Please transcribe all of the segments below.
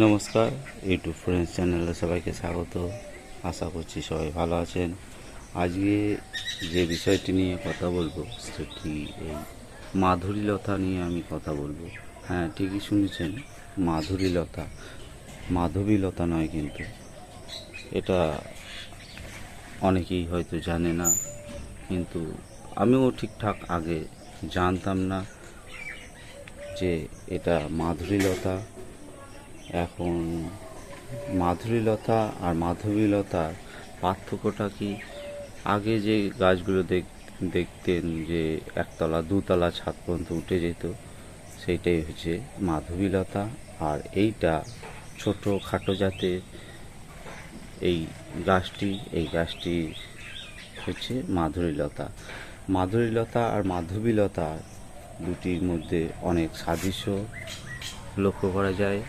নমস্কার YouTube friends চ্যানেলে সবাইকে স্বাগত। আশা করছি সবাই ভালো আছেন। আজকে যে বিষয়টি নিয়ে কথা বলব, সেটি এই মাধুরীলতা নিয়ে আমি কথা বলব। হ্যাঁ ঠিকই শুনেছেন, মাধুরীলতা। মাধবীলতা নয় কিন্তু, এটা অনেকেই হয়তো জানে না, কিন্তু আমিও ঠিকঠাক আগে জানতাম না যে এটা মাধুরীলতা। এখন মাধুরীলতা আর মাধবীলতার পার্থক্যটা কি? আগে যে গাছগুলো দেখ, দেখতেন যে একতলা, দুতলা ছাদ পর্যন্ত উঠে যেত, সেইটাই হচ্ছে মাধবীলতা। আর এইটা ছোট খাটো জাতের এই গাছটি এই গাছটি হচ্ছে মাধুরীলতা। মাধুরীলতা আর মাধবীলতা দুটির মধ্যে অনেক সাদৃশ্য লক্ষ্য করা যায়।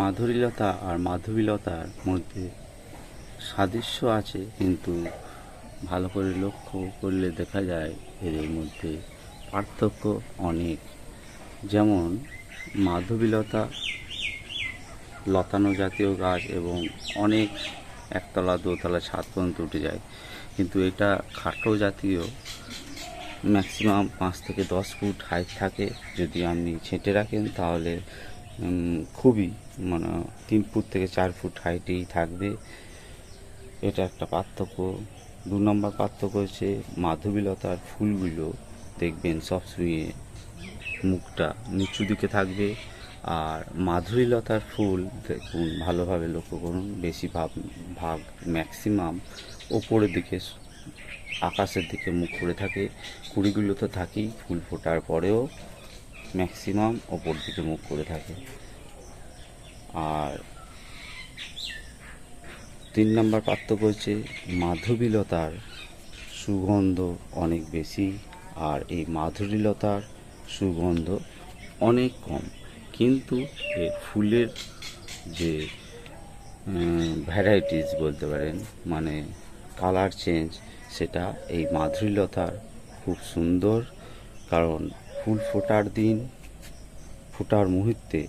মাধুরীলতা আর মাধবীলতার মধ্যে সাদৃশ্য আছে, কিন্তু ভালো করে লক্ষ্য করলে দেখা যায় এদের মধ্যে পার্থক্য অনেক। যেমন মাধবীলতা লতানো জাতীয় গাছ এবং অনেক একতলা, দোতলা ছাদ পর্যন্ত উঠে যায়, কিন্তু এটা খাটো জাতীয় ম্যাক্সিমাম পাঁচ থেকে দশ ফুট হাইট থাকে। যদি আপনি ছেঁটে রাখেন তাহলে খুবই মানে তিন ফুট থেকে চার ফুট হাইটেই থাকবে। এটা একটা পার্থক্য। দু নম্বর পার্থক্য হচ্ছে মাধবীলতার ফুলগুলো দেখবেন সব শুয়ে মুখটা নিচু দিকে থাকবে। আর মাধুরীলতার ফুল দেখুন, ভালোভাবে লক্ষ্য করুন, বেশি ভাগ ভাগ ম্যাক্সিমাম ওপরের দিকে, আকাশের দিকে মুখ করে থাকে। কুড়িগুলো তো থাকেই, ফুল ফোটার পরেও। ম্যাক্সিমাম ওপর দিকে মুখ করে থাকে। আর তিন নম্বর পার্থক্য হচ্ছে মাধবীলতার সুগন্ধ অনেক বেশি, আর এই মাধুরীলতার সুগন্ধ অনেক কম। কিন্তু এর ফুলের যে ভ্যারাইটিস বলতে পারেন মানে কালার চেঞ্জ সেটা এই মাধুরীলতার খুব সুন্দর। কারণ ফুল ফোটার দিন, ফোটার মুহূর্তে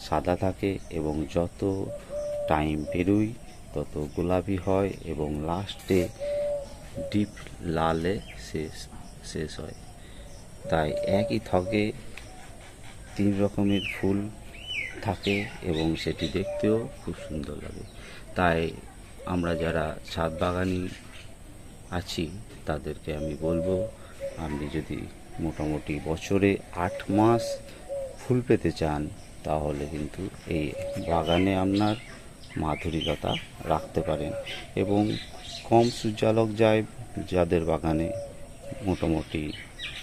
সাদা থাকে এবং যত টাইম বেরোই তত গোলাপি হয় এবং লাস্টে ডিপ লালে শেষ শেষ হয়। তাই একই থকে তিন রকমের ফুল থাকে এবং সেটি দেখতেও খুব সুন্দর লাগে। তাই আমরা যারা ছাদ বাগানি আছি, তাদেরকে আমি বলব, আপনি যদি মোটামুটি বছরে আট মাস ফুল পেতে চান, তাহলে কিন্তু এই বাগানে আপনার মাধুরীলতা রাখতে পারেন। এবং কম সূর্যালোক যায় যাদের বাগানে মোটামুটি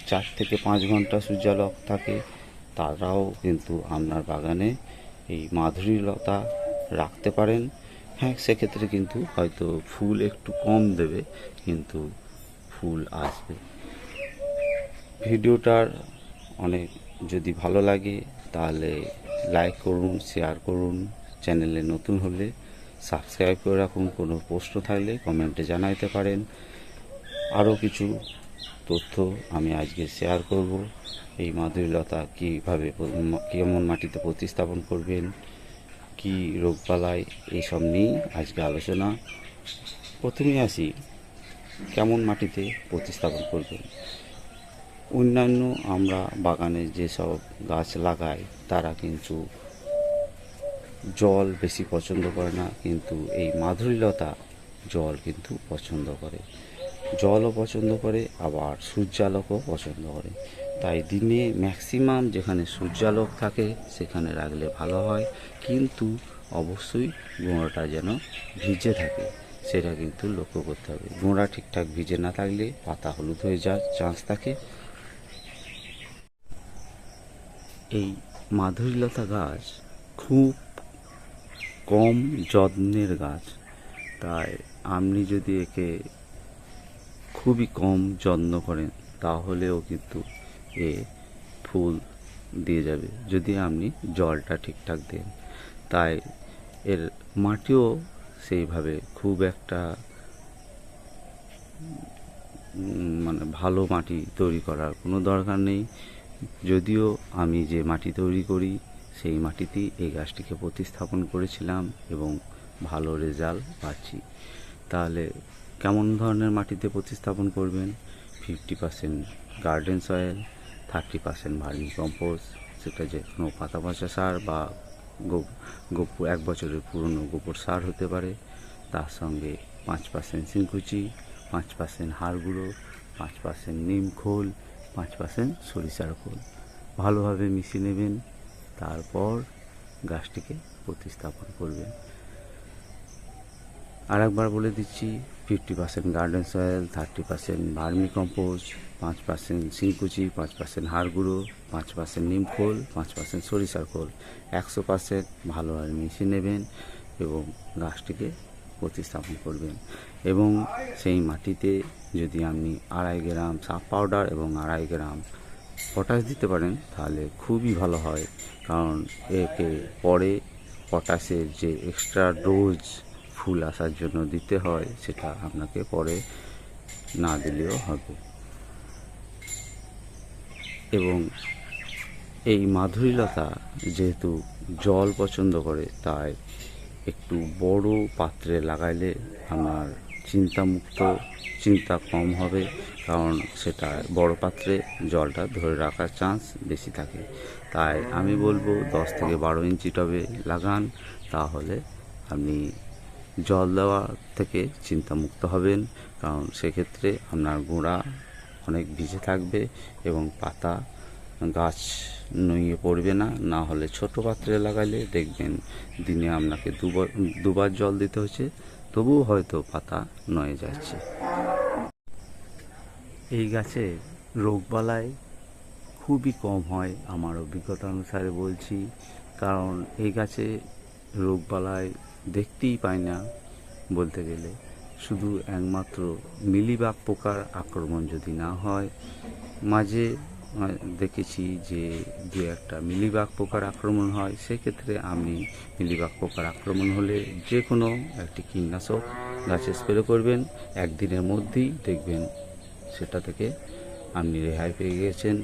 চার থেকে পাঁচ ঘণ্টা সূর্যালোক থাকে, তারাও কিন্তু আপনার বাগানে এই মাধুরীলতা রাখতে পারেন। হ্যাঁ সেক্ষেত্রে কিন্তু হয়তো ফুল একটু কম দেবে, কিন্তু ফুল আসবে। ভিডিওটার অনেক যদি ভালো লাগে, তাহলে লাইক করুন শেয়ার করুন, চ্যানেলে নতুন হলে সাবস্ক্রাইব করে রাখুন। কোনো প্রশ্ন থাকলে কমেন্টে জানাইতে পারেন। আরও কিছু তথ্য আমি আজকে শেয়ার করব। এই মাধুরীলতা কীভাবে কেমন মাটিতে প্রতিস্থাপন করবেন, কি রোগবালাই এইসব নিয়েই আজকে আলোচনা। প্রথমেই আসি, কেমন মাটিতে প্রতিস্থাপন করবেন? অন্যান্য আমরা বাগানে যেসব গাছ লাগাই, তারা কিন্তু জল বেশি পছন্দ করে না, কিন্তু এই মাধুরীলতা জল কিন্তু পছন্দ করে। জলও পছন্দ করে, আবার সূর্যালোকও পছন্দ করে। তাই দিনে ম্যাক্সিমাম যেখানে সূর্যালোক থাকে, সেখানে রাখলে ভালো হয়। কিন্তু অবশ্যই গোড়াটা যেন ভিজে থাকে, সেটা কিন্তু লক্ষ্য করতে হবে। গোড়া ঠিকঠাক ভিজে না থাকলে পাতা হলুদ হয়ে যাওয়ার চান্স থাকে। এই মাধুরীলতা গাছ খুব কম যত্নের গাছ। তাই আপনি যদি একে খুবই কম যত্ন করেন, তাহলেও কিন্তু এ ফুল দিয়ে যাবে। যদি আপনি জলটা ঠিকঠাক দেন। তাই এর মাটিও সেইভাবে খুব একটা মানে ভালো মাটি তৈরি করার কোনো দরকার নেই। যদিও আমি যে মাটি তৈরি করি, সেই মাটিতেই এই গাছটিকে প্রতিস্থাপন করেছিলাম এবং ভালো রেজাল্ট পাচ্ছি। তাহলে কেমন ধরনের মাটিতে প্রতিস্থাপন করবেন? Fifty percent garden soil, thirty percent vermicompost, সেটা যে কোনো পাতা পচা সার বা গো- গোপ- এক বছরের পুরনো গোবর সার হতে পারে। তার সঙ্গে পাঁচ পার্সেন্ট সিংকুচি পাঁচ পার্সেন্ট হাড় গুঁড়ো পাঁচ পার্সেন্ট নিম খোল পাঁচ পার্সেন্ট সরিষার খোল ভালোভাবে মিশিয়ে নেবেন, তারপর গাছটিকে প্রতিস্থাপন করবেন। আর একবার বলে দিচ্ছি, fifty percent garden soil, thirty percent vermicompost, পাঁচ পার্সেন্ট সিংকুচি পাঁচ পার্সেন্ট হাড় গুঁড়ো পাঁচ পার্সেন্ট নিম খোল, পাঁচ পার্সেন্ট সরিষার খোল। একশো পার্সেন্ট ভালোভাবে মিশিয়ে নেবেন এবং গাছটিকে প্রতিস্থাপন করবেন। এবং সেই মাটিতে যদি আপনি আড়াই গ্রাম সাপ পাউডার এবং আড়াই গ্রাম পটাশ দিতে পারেন, তাহলে খুবই ভালো হয়। কারণ একে পরে পটাশের যে এক্সট্রা ডোজ ফুল আসার জন্য দিতে হয়, সেটা আপনাকে পরে না দিলেও হবে। এবং এই মাধুরীলতা যেহেতু জল পছন্দ করে, তাই একটু বড় পাত্রে লাগাইলে আপনার চিন্তামুক্ত, চিন্তা কম হবে, কারণ সেটা বড় পাত্রে জলটা ধরে রাখার চান্স বেশি থাকে। তাই আমি বলব দশ থেকে বারো ইঞ্চি টবে লাগান, তাহলে আপনি জল দেওয়া থেকে চিন্তামুক্ত হবেন, কারণ সেক্ষেত্রে আপনার গোড়া অনেক ভিজে থাকবে এবং পাতা গাছ নুয়ে পড়বে না না হলে ছোট পাত্রে লাগাইলে দেখবেন দিনে আপনাকে দুবার দুবার জল দিতে হচ্ছে, তবুও হয়তো পাতা নয়ে যাচ্ছে। এই গাছে রোগবালাই খুবই কম হয় আমার অভিজ্ঞতা অনুসারে বলছি, কারণ এই গাছে রোগবালাই দেখতেই পাই না বলতে গেলে। শুধু একমাত্র মিলিবাগ পোকার আক্রমণ যদি না হয়, মাঝে দেখেছি যে দু একটা মিলিবাগ পোকার আক্রমণ হয়, সেক্ষেত্রে আপনি মিলিবাগ পোকার আক্রমণ হলে যে কোনো একটি কীটনাশক গাছে স্প্রে করবেন। একদিনের মধ্যেই দেখবেন সেটা থেকে আপনি রেহাই পেয়ে গেছেন।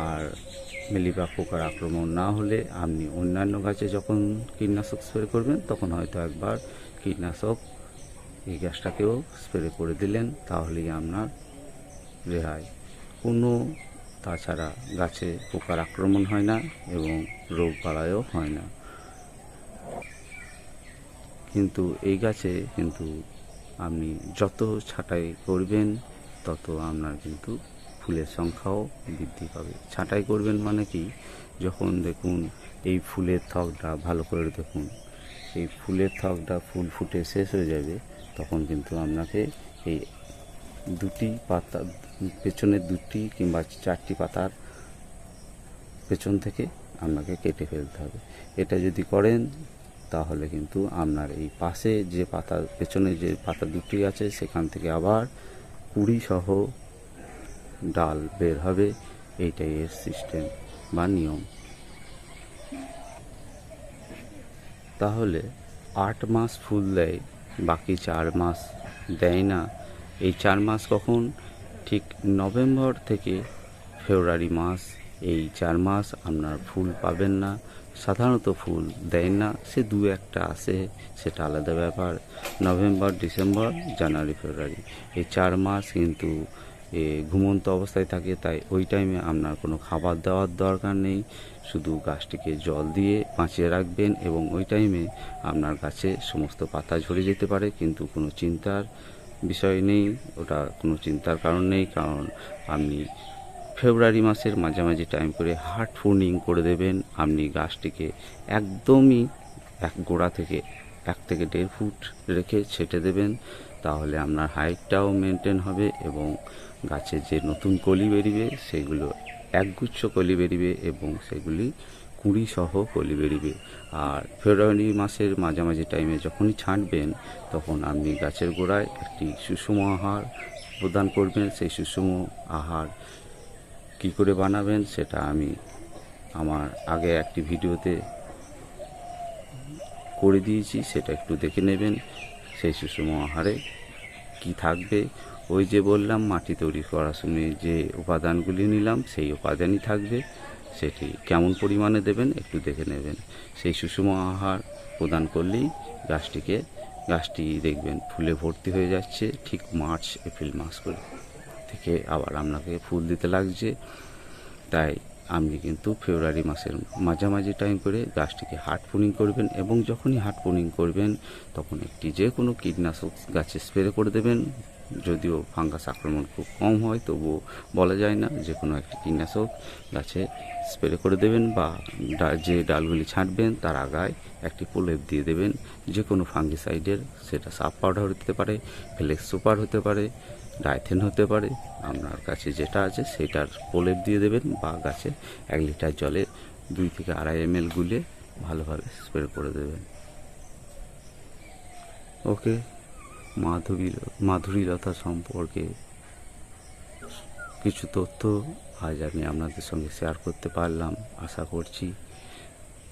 আর মিলিবাগ পোকার আক্রমণ না হলে আপনি অন্যান্য গাছে যখন কীটনাশক স্প্রে করবেন, তখন হয়তো একবার কীটনাশক এই গ্যাসটাকেও স্প্রে করে দিলেন, তাহলেই আপনার রেহাই। কোনো তাছাড়া গাছে পোকার আক্রমণ হয় না এবং রোগ বালাইও হয় না। কিন্তু এই গাছে কিন্তু আপনি যত ছাঁটাই করবেন, তত আপনার কিন্তু ফুলের সংখ্যাও বৃদ্ধি পাবে। ছাঁটাই করবেন মানে কি? যখন দেখুন এই ফুলের থকটা ভালো করে দেখুন, এই ফুলের থকটা ফুল ফুটে শেষ হয়ে যাবে, তখন কিন্তু আপনাকে এই দুটি পাতা, পেছনের দুটি কিংবা চারটি পাতার পেছন থেকে আপনাকে কেটে ফেলতে হবে। এটা যদি করেন, তাহলে কিন্তু আপনার এই পাশে যে পাতা পেছনে যে পাতা দুটি আছে, সেখান থেকে আবার কুড়ি সহ ডাল বের হবে। এইটাই এর সিস্টেম বা নিয়ম। তাহলে আট মাস ফুল দেয়, বাকি চার মাস দেয় না। এই চার মাস কখন? ঠিক নভেম্বর থেকে ফেব্রুয়ারি মাস। এই চার মাস আপনার ফুল পাবেন না। সাধারণত ফুল দেয় না। সে দু একটা আসে সেটা আলাদা ব্যাপার। নভেম্বর, ডিসেম্বর, জানুয়ারি, ফেব্রুয়ারি। এই চার মাস কিন্তু এ ঘুমন্ত অবস্থায় থাকে, তাই ওই টাইমে আপনার কোনো খাবার দেওয়ার দরকার নেই। শুধু গাছটিকে জল দিয়ে বাঁচিয়ে রাখবেন এবং ওই টাইমে আপনার গাছে সমস্ত পাতা ঝরে যেতে পারে, কিন্তু কোনো চিন্তার বিষয় নেই, ওটা কোনো চিন্তার কারণ নেই, কারণ আপনি ফেব্রুয়ারি মাসের মাঝামাঝি টাইম করে হার্ট ফুডিং করে দেবেন, আপনি গাছটিকে একদমই এক গোড়া থেকে এক থেকে দেড় ফুট রেখে ছেটে দেবেন, তাহলে আপনার হাইটটাও মেনটেন হবে এবং গাছের যে নতুন কলি বেরিবে, সেগুলো একগুচ্ছ কলি বেরিবে এবং সেগুলি কুড়ি সহ কলি বেরিবে আর ফেব্রুয়ারি মাসের মাঝামাঝি টাইমে যখনই ছাঁটবেন, তখন আপনি গাছের গোড়ায় একটি সুষম আহার প্রদান করবেন। সেই সুষম আহার কি করে বানাবেন, সেটা আমি আমার আগে একটি ভিডিওতে করে দিয়েছি, সেটা একটু দেখে নেবেন। সেই সুষম আহারে কি থাকবে? ওই যে বললাম, মাটি তৈরি করার সময় যে উপাদানগুলি নিলাম, সেই উপাদানই থাকবে। সেটি কেমন পরিমাণে দেবেন একটু দেখে নেবেন। সেই সুষম আহার প্রদান করলেই গাছটিকে, গাছটি দেখবেন ফুলে ভর্তি হয়ে যাচ্ছে ঠিক মার্চ, এপ্রিল মাস করে থেকে আবার আপনাকে ফুল দিতে লাগছে। তাই আপনি কিন্তু ফেব্রুয়ারি মাসের মাঝামাঝি টাইম করে গাছটিকে হার্ড পুনিং করবেন এবং যখনই হার্ড পুনিং করবেন, তখন একটি যে কোনো কীটনাশক গাছে স্প্রে করে দেবেন। যদিও ফাঙ্গাস আক্রমণ খুব কম হয়, তবুও বলা যায় না যে কোনো একটি কীটনাশক গাছে স্প্রে করে দেবেন বা যে ডালগুলি ছাঁটবেন তার আগায় একটি প্রলেপ দিয়ে দেবেন। যে কোনো ফাঙ্গিসাইডের সেটা সাপ পাউডার হতে পারে, ফ্লেক্স সুপার হতে পারে, ডাইথেন হতে পারে। আপনার কাছে যেটা আছে সেটার প্রলেপ দিয়ে দেবেন বা গাছে এক লিটার জলে দুই থেকে আড়াই এম এল গুলে ভালোভাবে স্প্রে করে দেবেন। ওকে। মাধবী, মাধুরীলতা সম্পর্কে কিছু তথ্য আজ আমি আপনাদের সঙ্গে শেয়ার করতে পারলাম। আশা করছি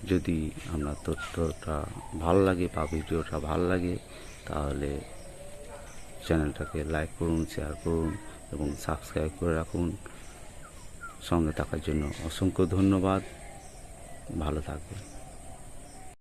যদি আপনার তথ্যটা ভালো লাগে বা ভিডিওটা ভালো লাগে, তাহলে চ্যানেলটাকে লাইক করুন শেয়ার করুন এবং সাবস্ক্রাইব করে রাখুন। সঙ্গে থাকার জন্য অসংখ্য ধন্যবাদ। ভালো থাকবেন।